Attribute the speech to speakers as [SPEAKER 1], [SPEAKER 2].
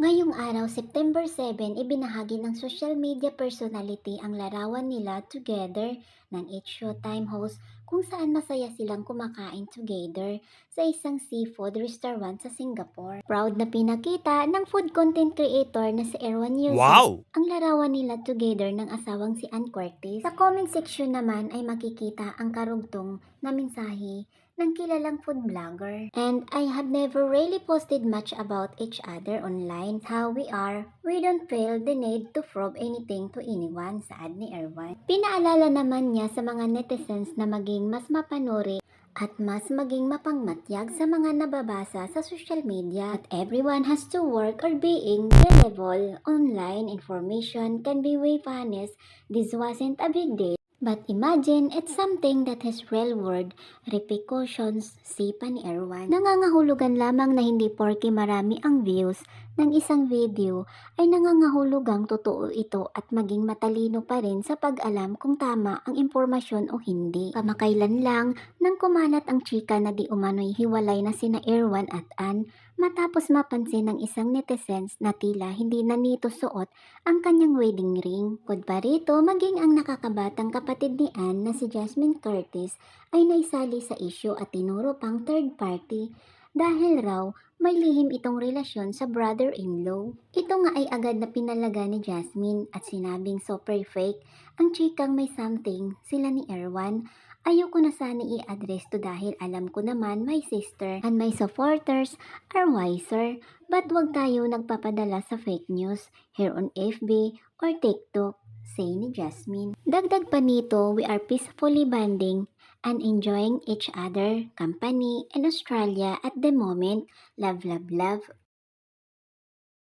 [SPEAKER 1] Ngayong araw, September 7, ibinahagi ng social media personality ang larawan nila together ng It's Showtime host kung saan masaya silang kumakain together sa isang seafood restaurant sa Singapore. Proud na pinakita ng food content creator na si Erwan Yusuf
[SPEAKER 2] Wow!
[SPEAKER 1] ang larawan nila together ng asawang si Ann Curtis. Sa comment section naman ay makikita ang karugtong na mensahe ng kilalang food vlogger. And I have never really posted much about each other online. How we are, we don't feel the need to prove anything to anyone, saad ni Erwan. Pinaalala naman niya sa mga netizens na maging mas mapanuri at mas maging mapangmatyag sa mga nababasa sa social media. At everyone has to work or being reliable online information can be way honest this wasn't a big deal. But imagine it's something that has real world repercussions sipa ni Erwan. Nangangahulugan lamang na hindi porke marami ang views ng isang video ay nangangahulugang totoo ito at maging matalino pa rin sa pag-alam kung tama ang impormasyon o hindi. Kamakailan lang nang kumalat ang chika na di umano'y hiwalay na sina Erwan at Ann matapos mapansin ng isang netizens na tila hindi na nito suot ang kanyang wedding ring. Kod rito, maging ang nakakabatang kapatid ni Ann na si Jasmine Curtis ay naisali sa issue at tinuro pang third party dahil raw may lihim itong relasyon sa brother-in-law. Ito nga ay agad na pinalaga ni Jasmine at sinabing super fake ang chikang may something sila ni Erwan. Ayoko na sana i-address to dahil alam ko naman my sister and my supporters are wiser. But wag tayo nagpapadala sa fake news here on FB or TikTok, say ni Jasmine. Dagdag pa nito, we are peacefully bonding and enjoying each other, company, and Australia at the moment. Love, love, love,